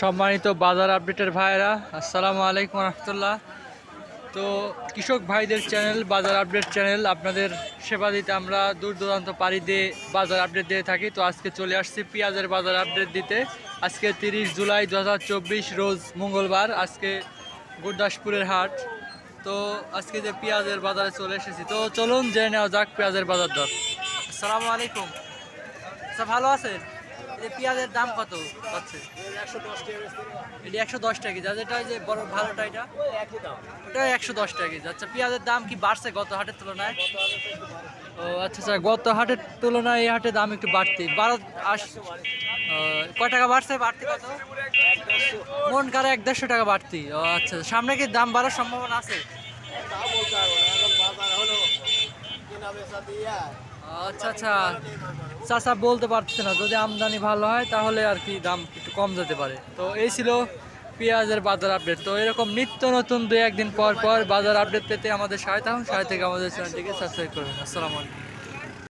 সম্মানিত বাজার আপডেটের ভাইরা আসসালামু আলাইকুম রহমতুল্লাহ। তো কৃষক ভাইদের চ্যানেল, বাজার আপডেট চ্যানেল, আপনাদের সেবা দিতে আমরা দূর দূরান্ত পাড়ি দিয়ে বাজার আপডেট দিয়ে থাকি। তো আজকে চলে আসছি পেঁয়াজের বাজার আপডেট দিতে। আজকে তিরিশ জুলাই দু হাজার চব্বিশ, রোজ মঙ্গলবার, আজকে গুরদাসপুরের হাট। তো আজকে যে পেঁয়াজের বাজারে চলে এসেছি। তো চলুন জেনে নেওয়া যাক পেঁয়াজের বাজার দর। আসসালামু আলাইকুম। আচ্ছা ভালো আছেন? পেঁয়াজের দাম কত পাচ্ছে এটি একশো দশ টাকা আর যেটা যে বড় ভালোটা এটা? ওটা একশো দশ টাকা কেজি। আচ্ছা পেঁয়াজের দাম কি বাড়ছে গত হাটের তুলনায়? ও আচ্ছা আচ্ছা গত হাটের তুলনায় এই হাটের দাম একটু বাড়তি। বারো আস কয় টাকা বাড়ছে? বাড়তি কত? মন কারে এক দেড়শো টাকা বাড়তি। ও আচ্ছা সামনে কি দাম বাড়ার সম্ভাবনা আছে? আচ্ছা আচ্ছা। চাচা বলতে পারছে না, যদি আমদানি ভালো হয়, তাহলে আর কি দাম একটু কম যেতে পারে। তো এই ছিল পেঁয়াজের বাজার আপডেট তো এরকম নিত্য নতুন দু একদিন পর পর বাজার আপডেট পেতে আমাদের সহায়তা হন, সহায় থেকে আমাদের চ্যানেলটিকে সাবস্ক্রাইব করবেন। আসসালামু আলাইকুম।